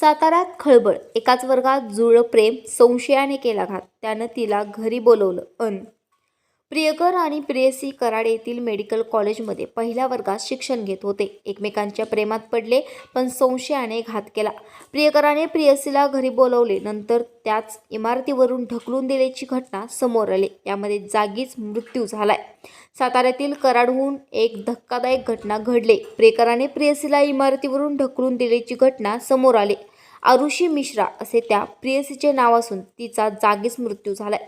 साताऱ्यात खळबळ. एकाच वर्गात जुळं प्रेम संशयाने केला घात. त्यानं तिला घरी बोलवलं. अन प्रियकर आणि प्रेयसी कराड येथील मेडिकल कॉलेजमध्ये पहिल्या वर्गात शिक्षण घेत होते. एकमेकांच्या प्रेमात पडले पण संशयाने घात केला. प्रियकराने प्रेयसीला घरी बोलवले नंतर त्याच इमारतीवरून ढकलून दिल्याची घटना समोर आली. यामध्ये जागीच मृत्यू झालाय. साताऱ्यातील कराडहून एक धक्कादायक घटना घडली. प्रियकराने प्रेयसीला इमारतीवरून ढकलून दिल्याची घटना समोर आली. आरुषी मिश्रा असे त्या प्रेयसीचे नाव असून तिचा जागीच मृत्यू झालाय.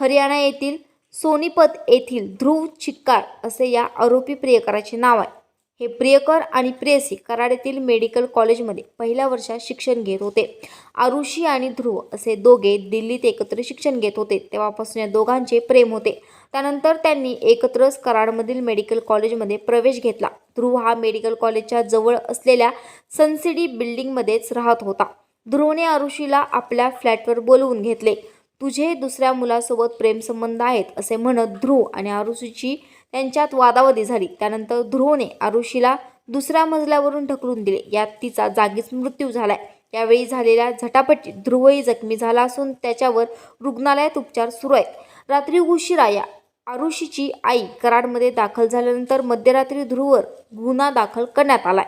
हरियाणा येथील सोनीपत येथील ध्रुव चिक्कार असे या आरोपी प्रियकराचे नाव आहे. हे प्रियकर आणि प्रेयसी कराड्यातील मेडिकल कॉलेजमध्ये पहिल्या वर्षात शिक्षण घेत होते. आरुषी आणि ध्रुव असे दोघे दिल्लीत एकत्र शिक्षण घेत होते. तेव्हापासून या दोघांचे प्रेम होते. त्यानंतर त्यांनी एकत्रच कराडमधील मेडिकल कॉलेजमध्ये प्रवेश घेतला. ध्रुव हा मेडिकल कॉलेजच्या जवळ असलेल्या सनसिटी बिल्डिंगमध्येच राहत होता. ध्रुवने आरुषीला आपल्या फ्लॅटवर बोलवून घेतले. तुझे दुसऱ्या मुलासोबत प्रेमसंबंध आहेत असे म्हणत ध्रुव आणि आरुषीची त्यांच्यात वादावादी झाली. त्यानंतर ध्रुवने आरुषीला दुसऱ्या मजल्यावरून ढकलून दिले. यात तिचा जागीच मृत्यू झालाय. यावेळी झालेल्या झटापटीत ध्रुवही जखमी झाला असून त्याच्यावर रुग्णालयात उपचार सुरू आहेत. रात्री उशिरा या आरुषीची आई कराडमध्ये दाखल झाल्यानंतर मध्यरात्री ध्रुववर गुन्हा दाखल करण्यात आलाय.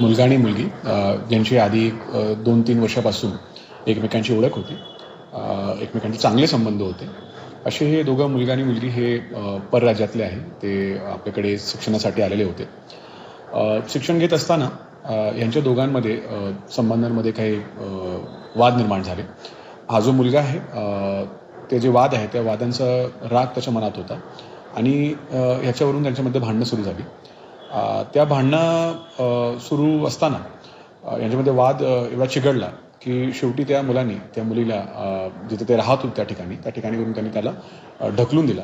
मुलगा आणि मुलगी ज्यांची आधी दोन तीन वर्षापासून एकमेकांची ओळख होती एकमेकांचे चांगले संबंध होते. असे हे दोघं मुलगा आणि मुलगी हे परराज्यातले आहे. ते आपल्याकडे शिक्षणासाठी आलेले होते. शिक्षण घेत असताना यांच्या दोघांमध्ये संबंधांमध्ये काही वाद निर्माण झाले. हा जो मुलगा आहे ते जे वाद आहे त्या वादांचा राग त्याच्या मनात होता आणि ह्याच्यावरून त्यांच्यामध्ये भांडणं सुरू झाली. त्या भांडणं सुरू असताना यांच्यामध्ये वाद एवढा चिघडला की शेवटी त्या मुलांनी त्या मुलीला जिथे ते राहत होते त्या ठिकाणी त्या ठिकाणी करून त्यांनी त्याला ढकलून दिला.